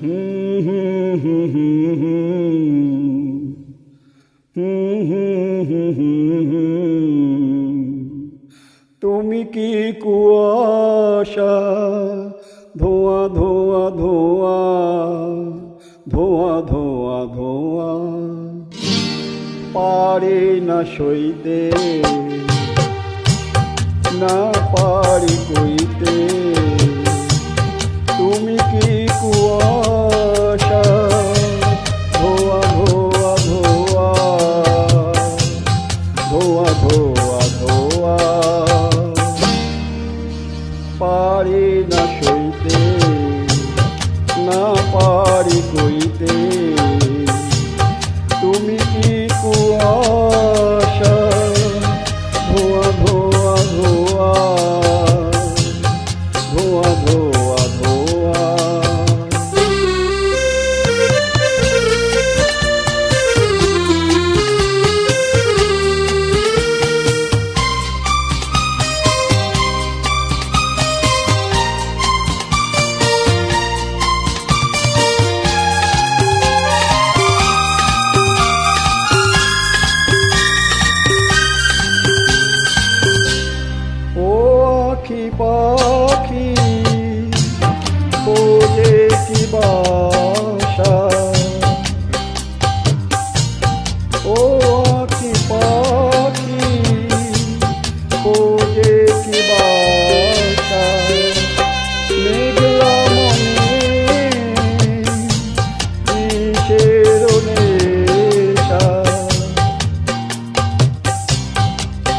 Mm-hmm. mm-hmm, mm-hmm. তুমি কি কুয়াশা? ধোয়া ধোয়া ধোয়া ধোয়া ধোয়া ধোয়া। পারি না সইতে না পারি ধোয়া ধোয়া ধোয়া। পারি না সইতে না পারি কইতে।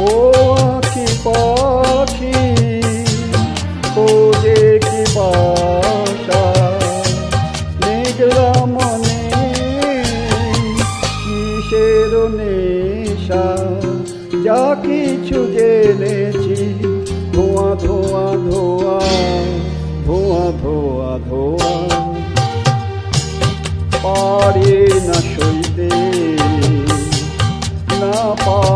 ও আখি পাখি খোঁজে কি বাসা? মেঘলা মনে কিসের নেশা? যা কিছু জেনেছি, ধোঁয়া ধোঁয়া ধোঁয়া ধোঁয়া ধোঁয়া ধোঁয়া। পারি না সইতে, না পারি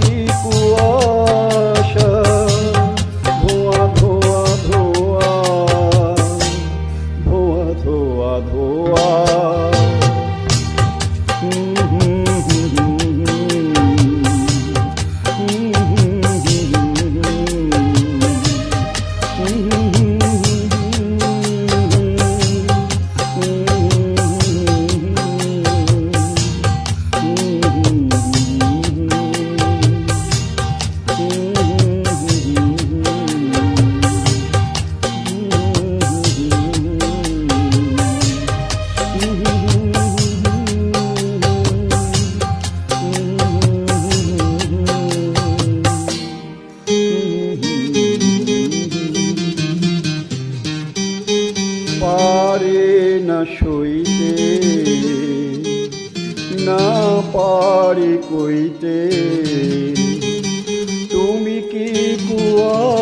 তুমি কি সইতে না পারি কইতে তুমি কি কুয়া